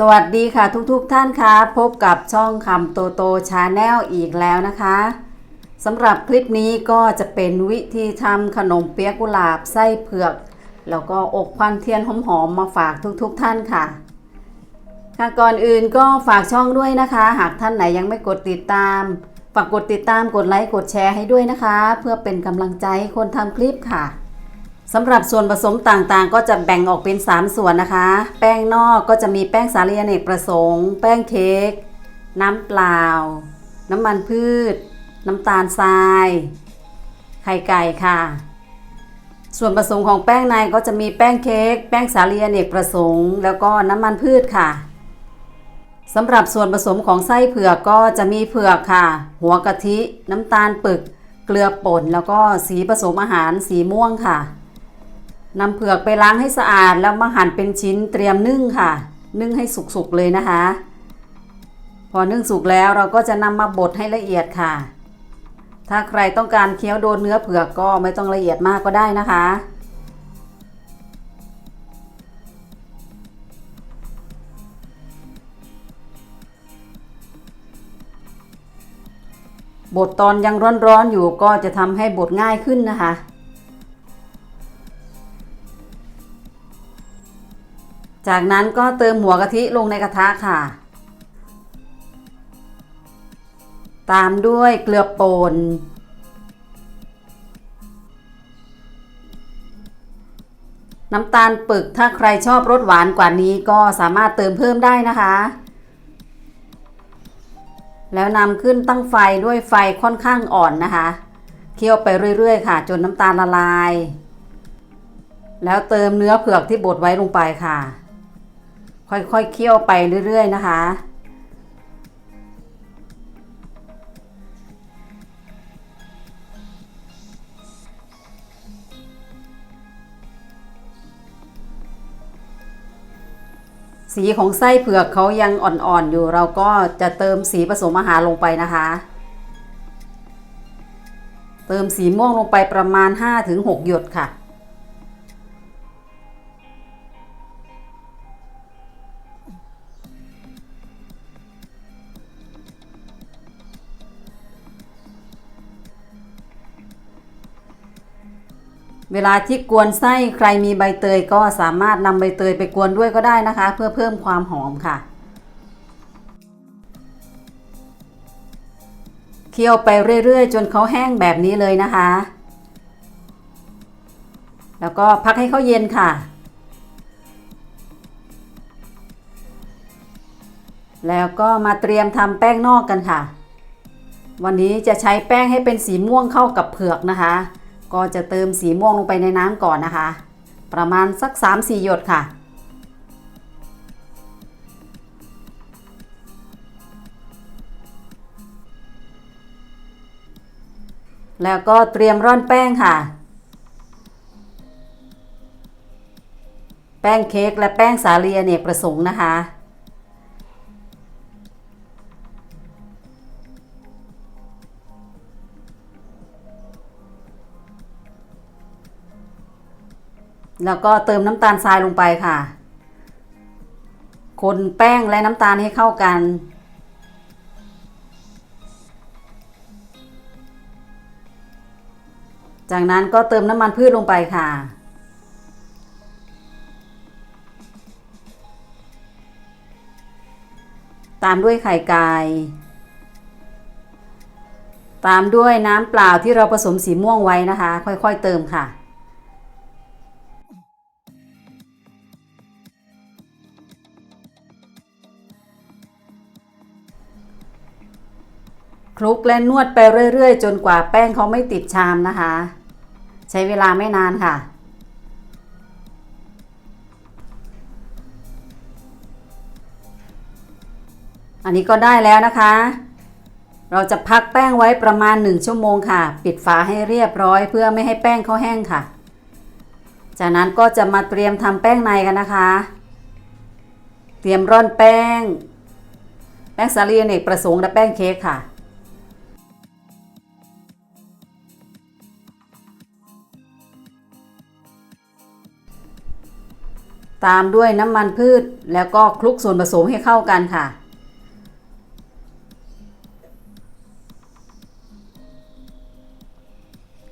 สวัสดีค่ะทุกๆทท่านคะพบกับช่องคำโตโตชาแนลอีกแล้วนะคะสำหรับคลิปนี้ก็จะเป็นวิธีทำขนมเปี๊ยกกุหลาบไส้เผือก แล้วก็อกควันเทียนหอมๆมาฝากทุกๆทท่านค่ะ ค่ะก่อนอื่นก็ฝากช่องด้วยนะคะ หากท่านไหนยังไม่กดติดตาม ฝากกดติดตามกดไลค์กดแชร์ให้ด้วยนะคะ เพื่อเป็นกำลังใจคนทำคลิปค่ะ สำหรับส่วนผสมต่างๆ ก็จะแบ่งออกเป็น 3 ส่วนนะคะ แป้งนอกก็จะมีแป้งสาลีอเนกประสงค์ แป้งเค้ก น้ำเปล่า น้ำมันพืช น้ำตาลทราย ไข่ไก่ค่ะ ส่วนผสมของแป้งในก็จะมีแป้งเค้ก แป้งสาลีอเนกประสงค์ แล้วก็น้ำมันพืชค่ะสำหรับส่วนผสมของไส้เผือกก็จะมีเผือกค่ะ หัวกะทิ น้ำตาลปึก เกลือป่น แล้วก็สีผสมอาหารสีม่วงค่ะ นำเผือกไปล้างให้สะอาดแล้วมาหั่นเป็นชิ้นเตรียมนึ่งค่ะ นึ่งให้สุกๆเลยนะคะ พอนึ่งสุกแล้วเราก็จะนำมาบดให้ละเอียดค่ะ ถ้าใครต้องการเคี้ยวโดนเนื้อเผือกก็ไม่ต้องละเอียดมากก็ได้นะคะ บดตอนยังร้อนๆอยู่ก็จะทำให้บดง่ายขึ้นนะคะ จากนั้นก็เติมหัวกะทิลงในกระทะค่ะ ตามด้วยเกลือป่นน้ำตาลปึกถ้าใครชอบรสหวานกว่านี้ก็สามารถเติมเพิ่มได้นะคะ แล้วนำขึ้นตั้งไฟด้วยไฟค่อนข้างอ่อนนะคะ เคี่ยวไปเรื่อยๆ ค่ะ จนน้ำตาลละลาย แล้วเติมเนื้อเผือกที่บดไว้ลงไปค่ะ ค่อยๆเคี่ยวไปเรื่อย ๆ นะคะ สีของไส้เผือกเขายังอ่อนๆอยู่เราก็จะเติมสีผสมอาหารลงไปนะคะ เติมสีม่วงลงไปประมาณ 5-6 หยดค่ะ เวลาที่กวนไส้ใครมีใบเตยก็สามารถนำใบเตยไปกวนด้วยก็ได้นะคะ เพื่อเพิ่มความหอมค่ะ เคี่ยวไปเรื่อยๆ จนเขาแห้งแบบนี้เลยนะคะ แล้วก็พักให้เขาเย็นค่ะ แล้วก็มาเตรียมทำแป้งนอกกันค่ะ วันนี้จะใช้แป้งให้เป็นสีม่วงเข้ากับเผือกนะคะ ก็จะเติมสีม่วงลงไปในน้ำก่อนนะคะ ประมาณสัก 3-4 หยดค่ะ แล้วก็เตรียมร่อนแป้งค่ะ แป้งเค้กและแป้งสาลีอเนกประสงค์นะคะ แล้วก็เติมน้ำตาลทรายลงไปค่ะ คนแป้งและน้ำตาลให้เข้ากัน จากนั้นก็เติมน้ำมันพืชลงไปค่ะ ตามด้วยไข่ไก่ตามด้วยน้ำเปล่าที่เราผสมสีม่วงไว้นะคะ ค่อยๆเติมค่ะ คลุกและนวดไปเรื่อย ๆ จนกว่าแป้งเขาไม่ติดชามนะคะ ใช้เวลาไม่นานค่ะ อันนี้ก็ได้แล้วนะคะ เราจะพักแป้งไว้ประมาณ 1 ชั่วโมงค่ะ ปิดฝาให้เรียบร้อยเพื่อไม่ให้แป้งเขาแห้งค่ะ จากนั้นก็จะมาเตรียมทำแป้งในกันนะคะ เตรียมร่อนแป้ง แป้งสาลีอเนกประสงค์และแป้งเค้กค่ะ ตามด้วยน้ำมันพืชแล้วก็คลุกส่วนผสมให้เข้ากันค่ะ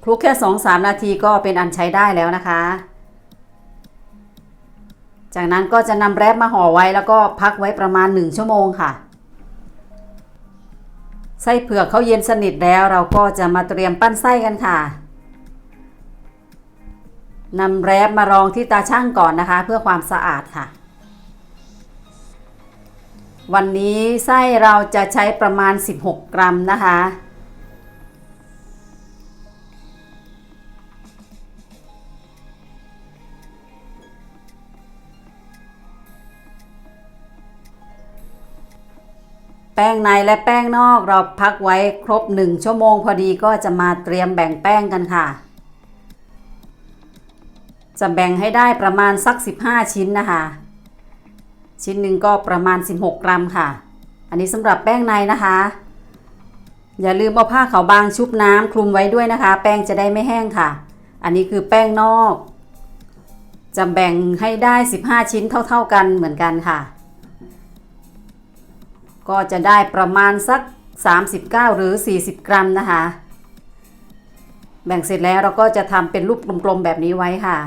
คลุกแค่ 2-3 นาทีก็เป็นอันใช้ได้แล้วนะคะ จากนั้นก็จะนำแรปมาห่อไว้แล้วก็พักไว้ประมาณ 1 ชั่วโมงค่ะ ไส้เผือกเขาเย็นสนิทแล้วเราก็จะมาเตรียมปั้นไส้กันค่ะ นำแรปมารองที่ตาช่างก่อนนะคะ เพื่อความสะอาดค่ะ วันนี้ไส้เราจะใช้ประมาณ 16 กรัมนะคะ แป้งในและแป้งนอกเราพักไว้ครบ 1 ชั่วโมงพอดีก็จะมาเตรียมแบ่งแป้งกันค่ะ จะแบ่งให้ได้ประมาณสัก 15 ชิ้นนะคะ ชิ้นหนึ่งก็ประมาณ 16 กรัมค่ะ อันนี้สำหรับแป้งในนะคะ อย่าลืมเอาผ้าขาวบางชุบน้ำคลุมไว้ด้วยนะคะ แป้งจะได้ไม่แห้งค่ะ อันนี้คือแป้งนอก จะแบ่งให้ได้ 15 ชิ้นเท่า ๆกันเหมือนกันค่ะ ก็จะได้ประมาณสัก 39 หรือ 40 กรัมนะคะแบ่งเสร็จแล้วเราก็จะทำเป็นรูปกลมๆแบบนี้ไว้ค่ะ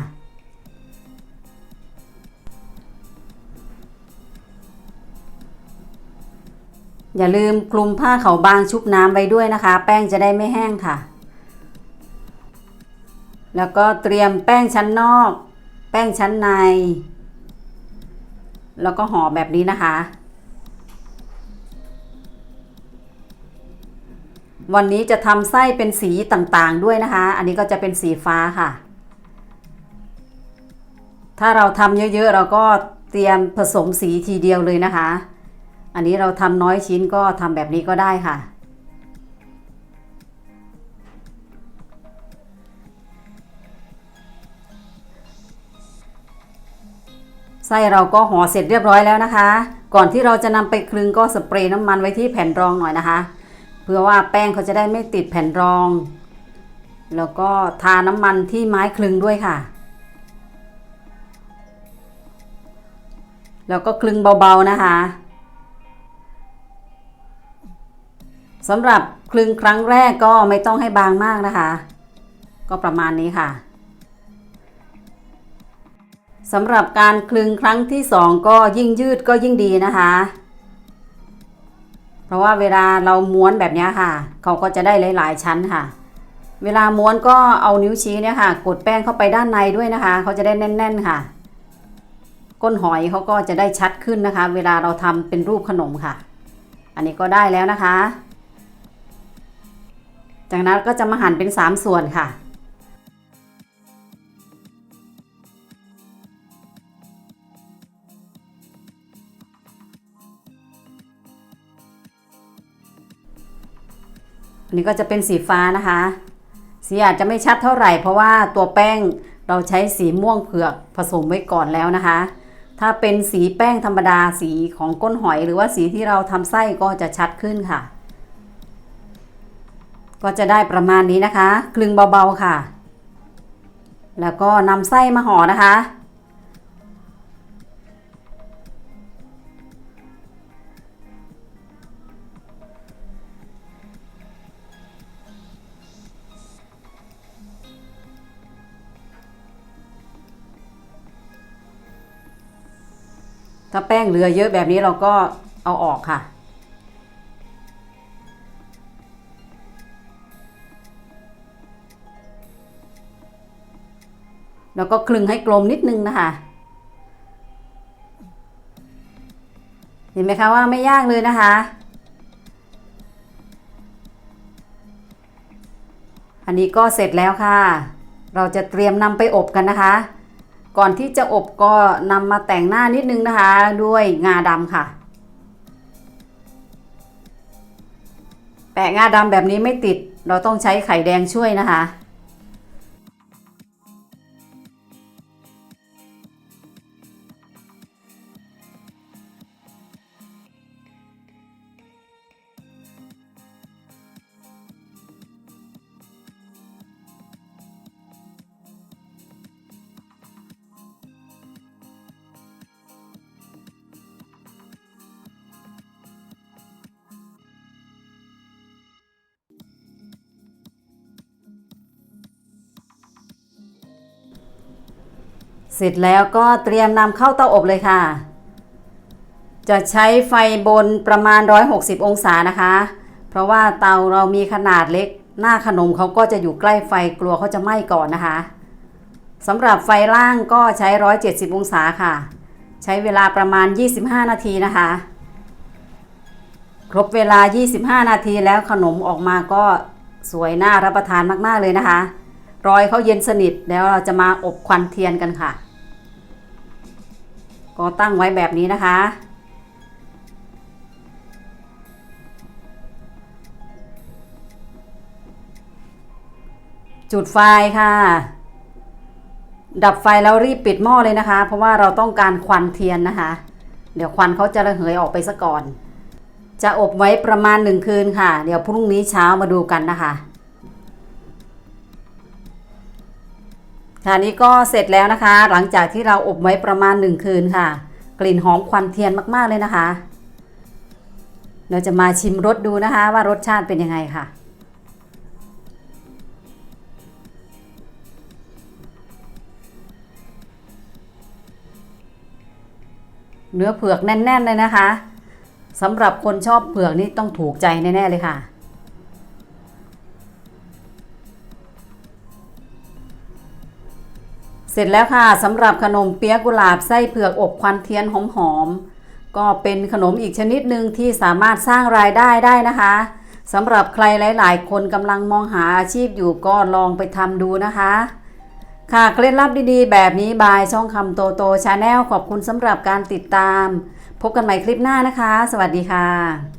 อย่าลืมคลุมผ้าเขาบางชุบน้ำไว้ด้วยนะคะ แป้งจะได้ไม่แห้งค่ะ แล้วก็เตรียมแป้งชั้นนอก แป้งชั้นใน แล้วก็ห่อแบบนี้นะคะ วันนี้จะทำไส้เป็นสีต่างๆด้วยนะคะ อันนี้ก็จะเป็นสีฟ้าค่ะ ถ้าเราทำเยอะๆ เราก็เตรียมผสมสีทีเดียวเลยนะคะ อันนี้เราทำน้อยชิ้นก็ทำแบบนี้ก็ได้ค่ะ ไส้เราก็ห่อเสร็จเรียบร้อยแล้วนะคะ ก่อนที่เราจะนำไปคลึงก็สเปรย์น้ำมันไว้ที่แผ่นรองหน่อยนะคะ เพื่อว่าแป้งเขาจะได้ไม่ติดแผ่นรอง แล้วก็ทาน้ำมันที่ไม้คลึงด้วยค่ะแล้วก็คลึงเบาๆนะคะ สำหรับคลึงครั้งแรกก็ไม่ต้องให้บางมากนะคะ ก็ประมาณนี้ค่ะสำหรับการคลึงครั้งที่สองก็ยิ่งยืดก็ยิ่งดีนะคะ เพราะว่าเวลาเราม้วนแบบนี้ค่ะ เขาก็จะได้หลาย ๆ ชั้นค่ะ เวลาม้วนก็เอานิ้วชี้เนี่ยค่ะ กดแป้งเข้าไปด้านในด้วยนะคะ เขาจะได้แน่น ๆ ค่ะ ก้นหอยเขาก็จะได้ชัดขึ้นนะคะ เวลาเราทำเป็นรูปขนมค่ะ อันนี้ก็ได้แล้วนะคะ จากนั้นก็จะมาหั่นเป็น 3 ส่วนค่ะ อันนี้ก็จะเป็นสีฟ้านะคะ สีอาจจะไม่ชัดเท่าไหร่ เพราะว่าตัวแป้งเราใช้สีม่วงเผือกผสมไว้ก่อนแล้วนะคะ ถ้าเป็นสีแป้งธรรมดาสีของก้นหอย หรือว่าสีที่เราทำไส้ก็จะชัดขึ้นค่ะ ก็จะได้ประมาณนี้นะคะ คลึงเบาๆค่ะ แล้วก็นำไส้มาห่อนะคะ ถ้าแป้งเหลือเยอะแบบนี้เราก็เอาออกค่ะ แล้วก็คลึงให้กลมนิดนึงนะคะ เห็นไหมคะว่าไม่ยากเลยนะคะ อันนี้ก็เสร็จแล้วค่ะ เราจะเตรียมนำไปอบกันนะคะ ก่อนที่จะอบก็นำมาแต่งหน้านิดนึงนะคะ ด้วยงาดำค่ะ แปะงาดำแบบนี้ไม่ติดเราต้องใช้ไข่แดงช่วยนะคะ เสร็จแล้วก็เตรียมนำเข้าเตาอบเลยค่ะ จะใช้ไฟบนประมาณ 160 องศานะคะ เพราะว่าเตาเรามีขนาดเล็ก หน้าขนมเขาก็จะอยู่ใกล้ไฟกลัวเขาจะไหม้ก่อนนะคะสำหรับไฟล่างก็ใช้ 170 องศาค่ะ ใช้เวลาประมาณ 25 นาทีนะคะ ครบเวลา 25 นาทีแล้วขนมออกมาก็สวยน่ารับประทานมาก ๆ เลยนะคะ รอยเขาเย็นสนิทแล้วเราจะมาอบควันเทียนกันค่ะ ก็ตั้งไว้แบบนี้นะคะ จุดไฟค่ะ ดับไฟแล้วรีบปิดหม้อเลยนะคะ เพราะว่าเราต้องการควันเทียนนะคะ เดี๋ยวควันเขาจะระเหยออกไปซะก่อน จะอบไว้ประมาณหนึ่งคืนค่ะ เดี๋ยวพรุ่งนี้เช้ามาดูกันนะคะ ค่ะนี้ก็เสร็จแล้วนะคะ หลังจากที่เราอบไว้ประมาณหนึ่งคืนค่ะ กลิ่นหอมควันเทียนมากๆเลยนะคะ เราจะมาชิมรสดูนะคะ ว่ารสชาติเป็นยังไงค่ะเนื้อเผือกแน่น ๆ เลยนะคะสำหรับคนชอบเผือกนี่ต้องถูกใจแน่ ๆ เลยค่ะ สร็จแล้วค่ะสำหรับขนมเปี๊ยะกุหลาบไส้เผือกอบควันเทียนหอมๆก็เป็นขนมอีกชนิดหนึ่งที่สามารถสร้างรายได้ได้นะคะสำหรับใครหลาย ๆ คนกำลังมองหาอาชีพอยู่ก็ลองไปทำดูนะคะ ค่ะเคล็ดลับดีๆ แบบนี้บายช่องคำโตโตชาแนลขอบคุณสำหรับการติดตาม พบกันใหม่คลิปหน้านะคะ สวัสดีค่ะ